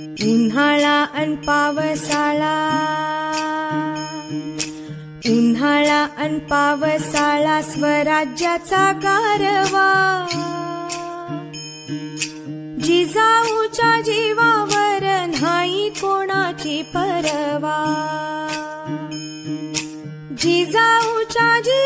उन्हाळा अन पावसाळा. उन्हाळा अन पावसाळा स्वराज्याचा गारवा जिजाऊच्या जीवावर नाही कोणाची परवा. जिजाऊच्या जीवावर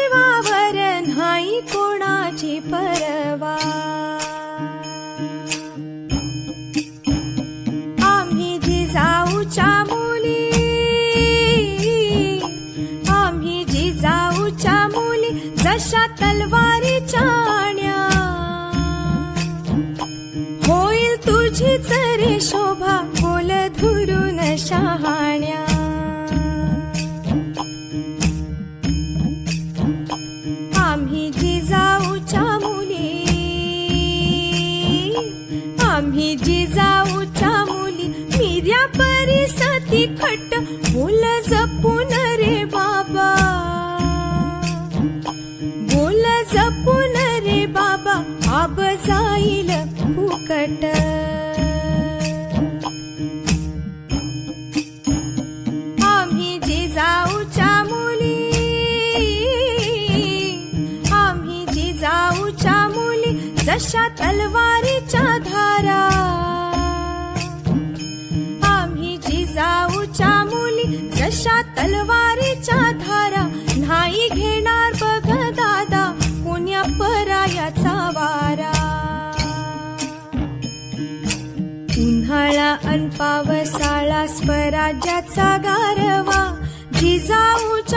मुली जशा तलवारीच्या आण्या. होईल तुझीच रे शोभा बोल धुरून शहाण्या आम्ही जिजाऊच्या मुली. आम्ही जिजाऊच्या मुली. मिर्या परिसती खट जपून रे बाबा आब जाईल फुकट. आम्ही जिजाऊच्या मुली आम्ही जिजाऊच्या मुली जशा तलवारीच्या धारा. आम्ही जिजाऊच्या मुली जशा तलवारीच्या धारा. उन्हाळा अन पावसाळा स्वराज्याचा गारवा. जिजाऊच्या